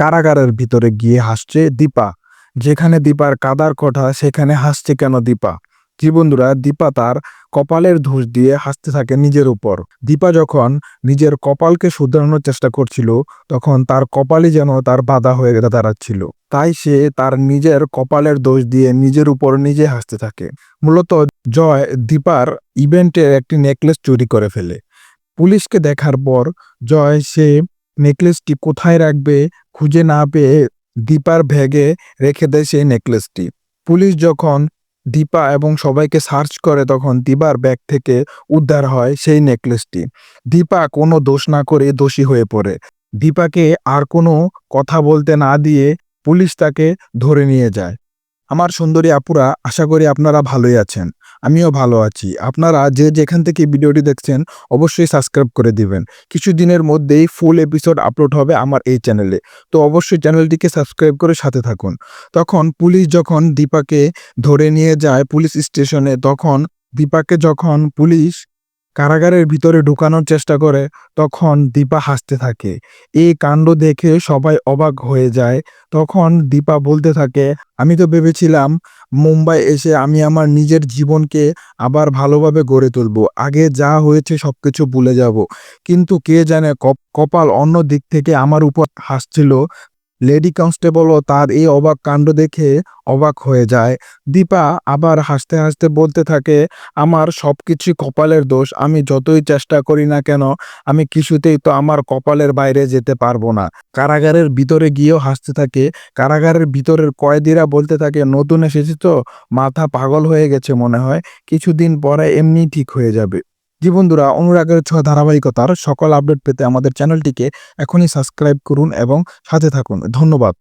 কারাগারের ভিতরে গিয়ে হাসছে দীপা। যেখানে দীপার কাদার কথা, সেখানে হাসছে কেন দীপা? জি বন্ধুরা, দীপা তার কপালের ধূস দিয়ে হাসতে থাকে নিজের উপর। দীপা যখন নিজের কপালকে শুধরানোর চেষ্টা করছিল, তখন তার কপালই যেন তার বাধা হয়ে দাঁড়াচ্ছিল। তাই সে তার নিজের কপালের দোষ দিয়ে নিজের উপর নিজে হাসতে থাকে। মূলত জয় দীপার ইভেন্টের একটি নেকলেস চুরি করে ফেলে। পুলিশকে দেখার পর জয় সে নেকলেসটি কোথায় রাখবে খুঁজে না পেয়ে দীপার ব্যাগে রেখে দেয় সেই নেকলেসটি। পুলিশ যখন দীপা এবং সবাইকে সার্চ করে তখন দীপার ব্যাগ থেকে উদ্ধার হয় সেই নেকলেসটি। দীপা কোনো দোষ না করে দোষী হয়ে পড়ে। দীপাকে আর কোনো কথা বলতে না দিয়ে পুলিশ তাকে ধরে নিয়ে যায়। আমার সুন্দরী আপুরা, আশা করি আপনারা ভালোই আছেন। আমিও ভালো আছি। আপনারা যে যেখান থেকে ভিডিওটি দেখছেন, অবশ্যই সাবস্ক্রাইব করে দিবেন। কিছুদিনের মধ্যেই ফুল এপিসোড আপলোড হবে আমার এই চ্যানেলে। তো অবশ্যই চ্যানেলটিকে সাবস্ক্রাইব করে সাথে থাকুন। তখন পুলিশ যখন দীপাকে ধরে নিয়ে যায় পুলিশ স্টেশনে, তখন দীপাকে যখন পুলিশ কারাগারের ভিতরে ঢুকানোর চেষ্টা করে, তখন দীপা হাসতে থাকে। এই কাণ্ড দেখে সবাই অবাক হয়ে যায়। তখন দীপা বলতে থাকে, আমি তো ভেবেছিলাম মুম্বাই এসে আমি আমার নিজের জীবনকে আবার ভালোভাবে গড়ে তুলব। আগে যা হয়েছে সবকিছু ভুলে যাব। কিন্তু কে জানে কপ- কপাল অন্য দিক থেকে আমার উপর হাসছিল লেডি কনস্টেবলও তার এই অবাক কাণ্ড দেখে অবাক হয়ে যায়। দীপা আবার হাসতে হাসতে বলতে থাকে, আমার সব সবকিছু কপালের দোষ, আমি যতই চেষ্টা করি না কেন, আমি কিছুতেই তো আমার কপালের বাইরে যেতে পারব না। কারাগারের ভিতরে গিয়েও হাসতে থাকে, কারাগারের ভিতরের কয়েদিরা বলতে থাকে, নতুন এসেছি তো, মাথা পাগল হয়ে গেছে মনে হয়, কিছুদিন পরে এমনি ঠিক হয়ে যাবে। জি অনুরাগের ছোঁয়া ধারাবাহিকতার সকল আপডেট পেতে আমাদের চ্যানেলটিকে এখনই সাবস্ক্রাইব করুন এবং সাথে থাকুন। ধন্যবাদ।